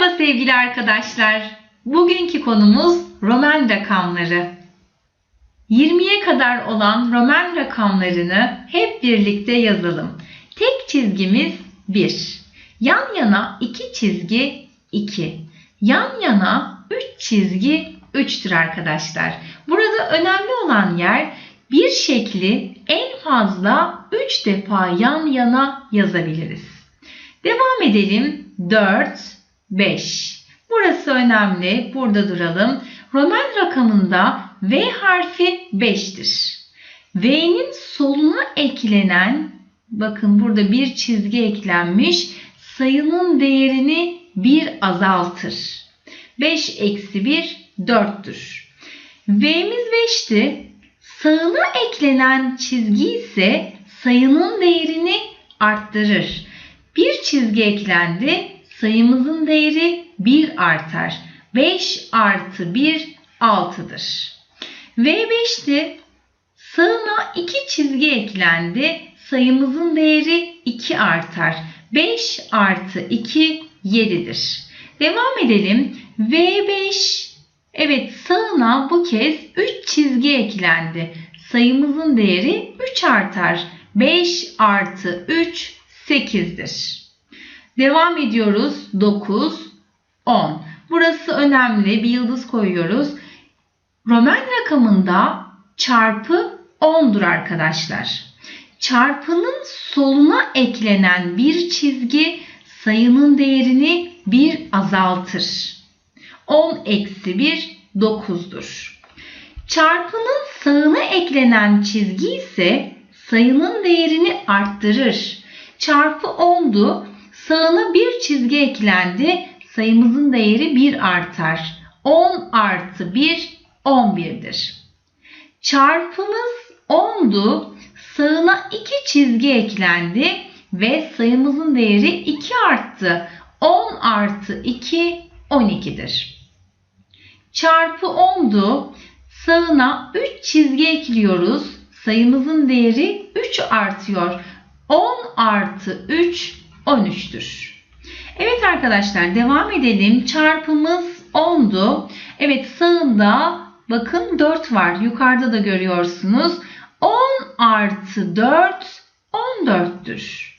Merhaba sevgili arkadaşlar. Bugünkü konumuz Roman rakamları. 20'ye kadar olan Roman rakamlarını hep birlikte yazalım. Tek çizgimiz 1. Yan yana iki çizgi 2. Yan yana 3 çizgi 3'tür arkadaşlar. Burada önemli olan yer bir şekli en fazla 3 defa yan yana yazabiliriz. Devam edelim. 4, 5. Burası önemli. Burada duralım. Roman rakamında V harfi 5'tir. V'nin soluna eklenen, bakın burada bir çizgi eklenmiş, sayının değerini 1 azaltır. 5 eksi 1, 4'tür. V'miz 5'ti. Sağına eklenen çizgi ise sayının değerini arttırır. Bir çizgi eklendi, sayımızın değeri 1 artar. 5 artı 1 6'dır. V5'ti. Sağına 2 çizgi eklendi, sayımızın değeri 2 artar. 5 artı 2 7'dir. Devam edelim. V5 Evet sağına bu kez 3 çizgi eklendi. Sayımızın değeri 3 artar. 5 artı 3 8'dir. Devam ediyoruz. 9, 10. Burası önemli. Bir yıldız koyuyoruz. Roman rakamında çarpı 10'dur arkadaşlar. Çarpının soluna eklenen bir çizgi sayının değerini 1 azaltır. 10 eksi 1 9'dur. Çarpının sağına eklenen çizgi ise sayının değerini arttırır. Çarpı 10'du. Sağına bir çizgi eklendi. Sayımızın değeri 1 artar. 10 artı 1 11'dir. Çarpımız 10'du. Sağına 2 çizgi eklendi ve sayımızın değeri 2 arttı. 10 artı 2 12'dir. Çarpı 10'du. Sağına 3 çizgi ekliyoruz. Sayımızın değeri 3 artıyor. 10 artı 3 13'tür. Evet arkadaşlar devam edelim. Çarpımız 10'du. Evet sağında bakın 4 var. Yukarıda da görüyorsunuz. 10 artı 4 14'tür.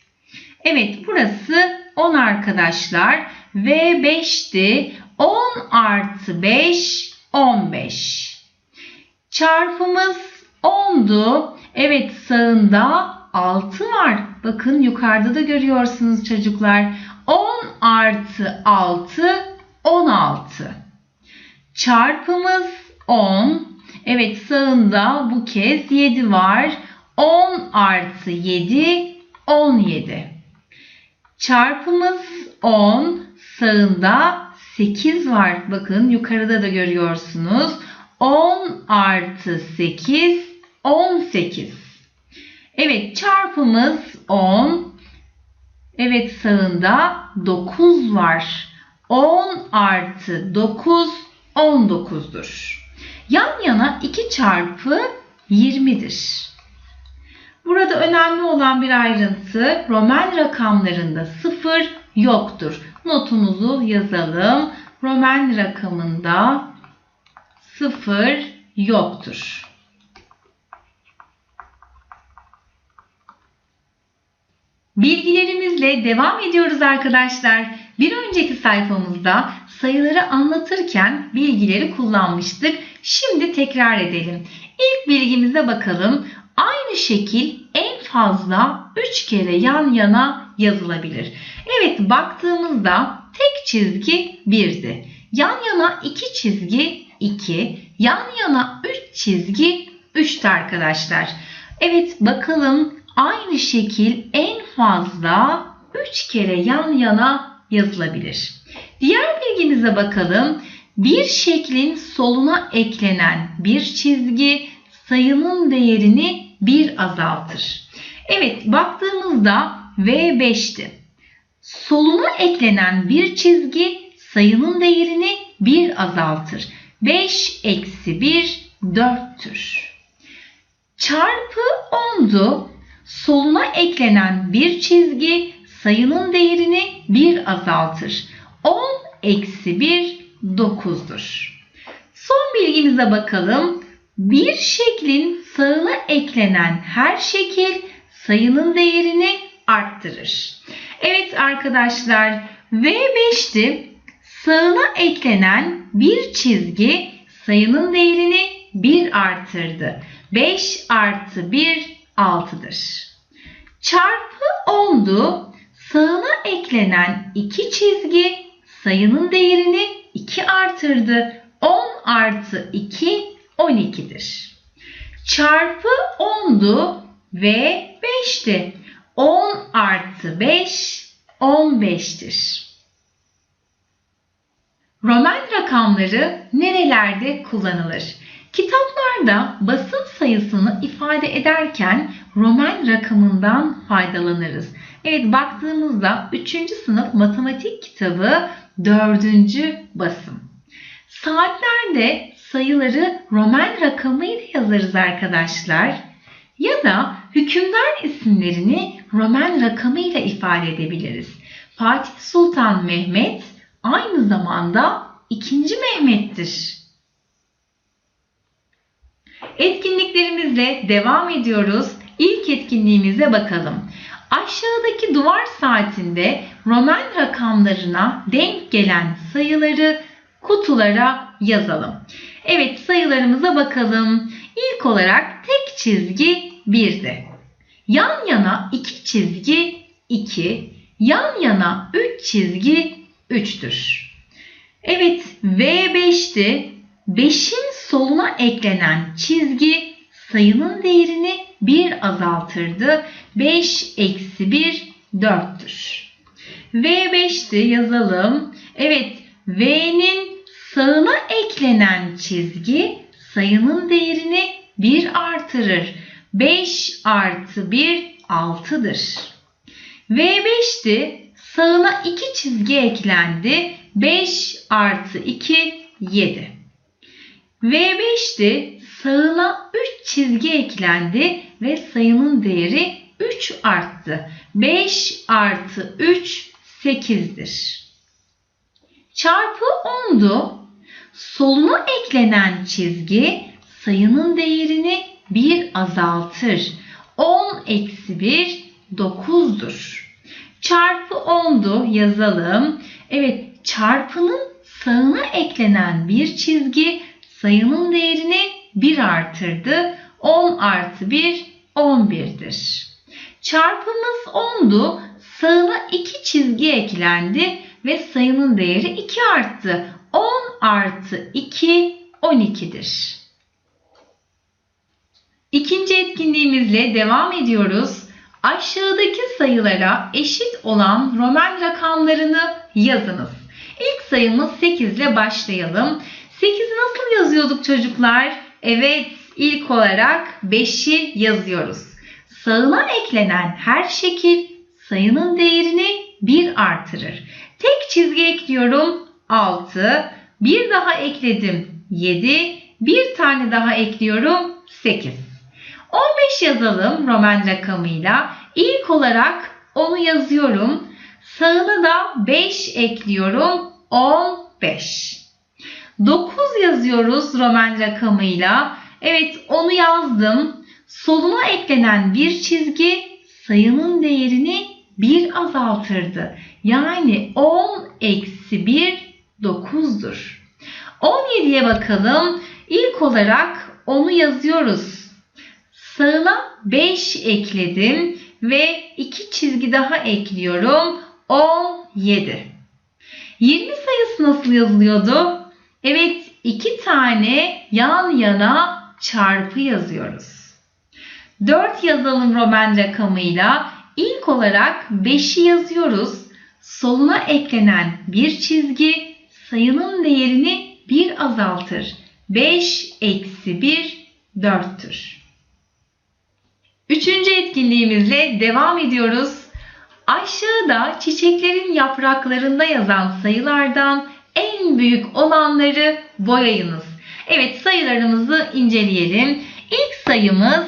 Evet burası 10 arkadaşlar. Ve 5'ti. 10 artı 5 15. Çarpımız 10'du. Evet sağında 6 var. Bakın yukarıda da görüyorsunuz çocuklar. 10 artı 6 16. Çarpımız 10. Evet sağında bu kez 7 var. 10 artı 7 17. Çarpımız 10. Sağında 8 var. Bakın yukarıda da görüyorsunuz. 10 artı 8 18. Evet çarpımız 10. Evet sağında 9 var. 10 artı 9 19'dur. Yan yana 2 çarpı 20'dir. Burada önemli olan bir ayrıntı Roman rakamlarında 0 yoktur. Notumuzu yazalım. Roman rakamında 0 yoktur. Bilgilerimizle devam ediyoruz arkadaşlar. Bir önceki sayfamızda sayıları anlatırken bilgileri kullanmıştık. Şimdi tekrar edelim. İlk bilgimize bakalım. Aynı şekil en fazla 3 kere yan yana yazılabilir. Evet baktığımızda tek çizgi 1'di. Yan yana 2 çizgi 2, yan yana 3 çizgi 3'tü arkadaşlar. Evet bakalım aynı şekil en fazla 3 kere yan yana yazılabilir. Diğer bilgimize bakalım. Bir şeklin soluna eklenen bir çizgi sayının değerini 1 azaltır. Evet baktığımızda V5'ti. Soluna eklenen bir çizgi sayının değerini 1 azaltır. 5 eksi 1 4'tür. Çarpı 10'du. Soluna eklenen bir çizgi sayının değerini 1 azaltır. 10 eksi 1 9'dur. Son bilgimize bakalım. Bir şeklin sağına eklenen her şekil sayının değerini arttırır. Evet arkadaşlar V5'ti. Sağına eklenen bir çizgi sayının değerini 1 artırdı. 5 artı 1 6'dır. Çarpı 10'du. Sağına eklenen iki çizgi sayının değerini 2 artırdı. 10 artı 2 12'dir. Çarpı 10'du ve 5'ti. 10 artı 5 15'tir. Roman rakamları nerelerde kullanılır? Kitaplarda basım sayısını ifade ederken Roman rakamından faydalanırız. Evet baktığımızda 3. sınıf matematik kitabı 4. basım. Saatlerde sayıları Roman rakamıyla yazarız arkadaşlar. Ya da hükümdar isimlerini Roman rakamıyla ifade edebiliriz. Fatih Sultan Mehmet aynı zamanda 2. Mehmet'tir. Etkinliklerimizle devam ediyoruz. İlk etkinliğimize bakalım. Aşağıdaki duvar saatinde Roman rakamlarına denk gelen sayıları kutulara yazalım. Evet sayılarımıza bakalım. İlk olarak tek çizgi 1'di. Yan yana iki çizgi 2, yan yana 3 çizgi 3'tür. Evet V5'ti. 5'in soluna eklenen çizgi sayının değerini 1 azaltırdı. 5 eksi 1 4'tür. V5'ti yazalım. Evet V'nin sağına eklenen çizgi sayının değerini 1 artırır. 5 artı 1 6'dır. V5'ti. Sağına 2 çizgi eklendi. 5 artı 2 7. V5'ti. Sağına 3 çizgi eklendi ve sayının değeri 3 arttı. 5 artı 3 8'dir. Çarpı 10'du. Soluna eklenen çizgi sayının değerini 1 azaltır. 10 eksi 1 9'dur. Çarpı 10'du yazalım. Evet çarpının sağına eklenen bir çizgi sayının değerini 1 artırdı. 10 artı 1 11'dir. Çarpımız 10'du. Sağına 2 çizgi eklendi ve sayının değeri 2 arttı. 10 artı 2 12'dir. İkinci etkinliğimizle devam ediyoruz. Aşağıdaki sayılara eşit olan Roman rakamlarını yazınız. İlk sayımız 8 ile başlayalım. 8'i nasıl yazıyorduk çocuklar? Evet, ilk olarak 5'i yazıyoruz. Sağına eklenen her şekil sayının değerini 1 artırır. Tek çizgi ekliyorum 6. Bir daha ekledim 7. Bir tane daha ekliyorum 8. 15 yazalım Roman rakamıyla. İlk olarak onu yazıyorum. Sağına da 5 ekliyorum. 15. 9 yazıyoruz Roman rakamıyla. Evet onu yazdım. Soluna eklenen bir çizgi sayının değerini 1 azaltırdı. Yani 10 eksi 1 9'dur. 17'ye bakalım. İlk olarak onu yazıyoruz. Sağına 5 ekledim ve 2 çizgi daha ekliyorum. 17. 20 sayısı nasıl yazılıyordu? Evet, 2 tane yan yana çarpı yazıyoruz. 4 yazalım Roman rakamıyla. İlk olarak 5'i yazıyoruz. Soluna eklenen bir çizgi sayının değerini 1 azaltır. 5 eksi 1 4'tür. Üçüncü etkinliğimizle devam ediyoruz. Aşağıda çiçeklerin yapraklarında yazan sayılardan en büyük olanları boyayınız. Evet sayılarımızı inceleyelim. İlk sayımız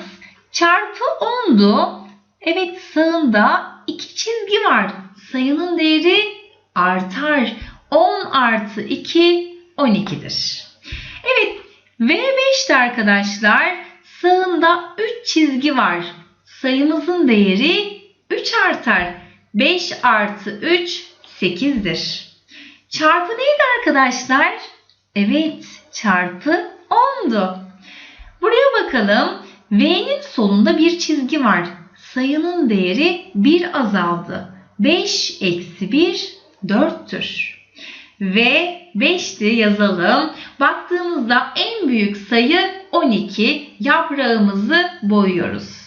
çarpı 10'du. Evet sağında iki çizgi var. Sayının değeri artar. 10 artı 2 12'dir. Evet V5'te arkadaşlar sağında 3 çizgi var. Sayımızın değeri 3 artar. 5 artı 3 8'dir. Çarpı neydi arkadaşlar? Evet çarpı 10'du. Buraya bakalım. V'nin solunda bir çizgi var. Sayının değeri 1 azaldı. 5 eksi 1 4'tür. Ve 5'ti yazalım. Baktığımızda en büyük sayı 12. Yaprağımızı boyuyoruz.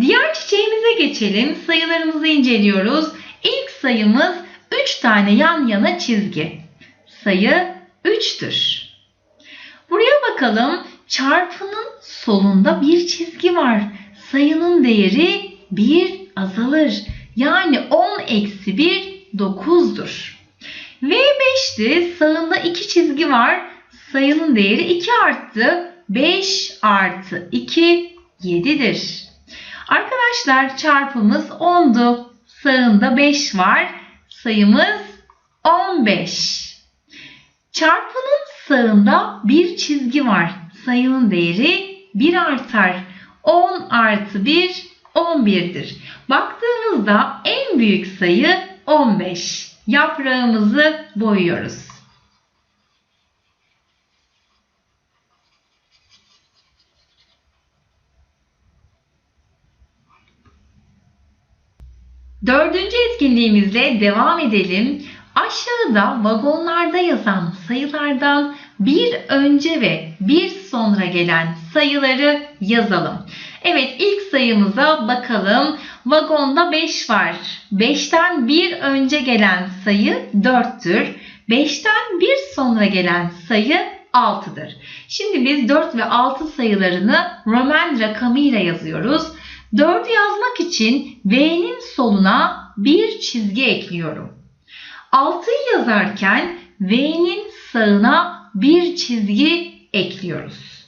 Diğer çiçeğimize geçelim. Sayılarımızı inceliyoruz. İlk sayımız 3 tane yan yana çizgi. Sayı 3'tür. Buraya bakalım. Çarpının solunda bir çizgi var. Sayının değeri 1 azalır. Yani 10 eksi 1 9'dur. V5'ti. Sağında iki çizgi var. Sayının değeri 2 arttı. 5 artı 2 7'dir. Arkadaşlar çarpımız 10'du. Sağında 5 var. Sayımız 15. Çarpının sağında bir çizgi var. Sayının değeri 1 artar. 10 artı 1 11'dir. Baktığımızda en büyük sayı 15. Yaprağımızı boyuyoruz. Dördüncü etkinliğimizle devam edelim. Aşağıda vagonlarda yazan sayılardan bir önce ve bir sonra gelen sayıları yazalım. Evet ilk sayımıza bakalım. Vagonda 5 var. 5'ten bir önce gelen sayı 4'tür. 5'ten bir sonra gelen sayı 6'dır. Şimdi biz 4 ve 6 sayılarını Roman rakamıyla yazıyoruz. 4'ü yazmak için V'nin soluna bir çizgi ekliyorum. 6'yı yazarken V'nin sağına bir çizgi ekliyoruz.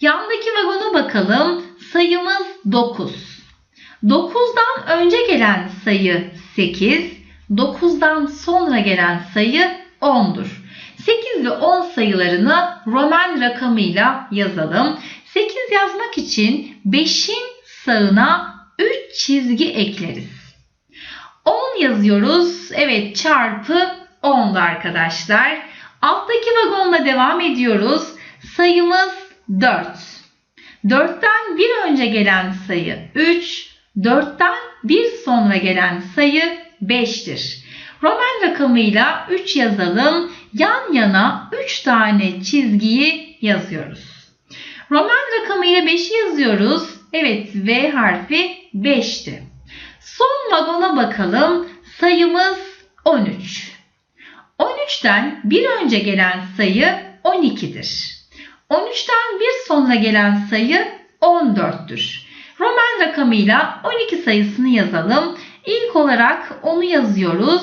Yandaki vagona bakalım. Sayımız 9. 9'dan önce gelen sayı 8, 9'dan sonra gelen sayı 10'dur. 8 ve 10 sayılarını Roman rakamıyla yazalım. 8 yazmak için 5'in sağına 3 çizgi ekleriz. 10 yazıyoruz. Evet çarpı 10'du arkadaşlar. Alttaki vagonla devam ediyoruz. Sayımız 4. 4'ten bir önce gelen sayı 3, 4'ten bir sonra gelen sayı 5'tir. Roman rakamıyla 3 yazalım. Yan yana 3 tane çizgiyi yazıyoruz. Roman rakamıyla 5'i yazıyoruz. Evet V harfi 5'ti. Son vagona bakalım. Sayımız 13. 13'ten bir önce gelen sayı 12'dir. 13'ten bir sonra gelen sayı 14'tür. Roman rakamıyla 12 sayısını yazalım. İlk olarak onu yazıyoruz.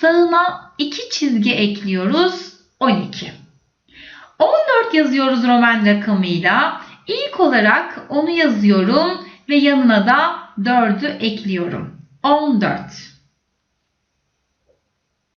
Sağına 2 çizgi ekliyoruz. 12. 14 yazıyoruz Roman rakamıyla. İlk olarak onu yazıyorum ve yanına da 4'ü ekliyorum. 14.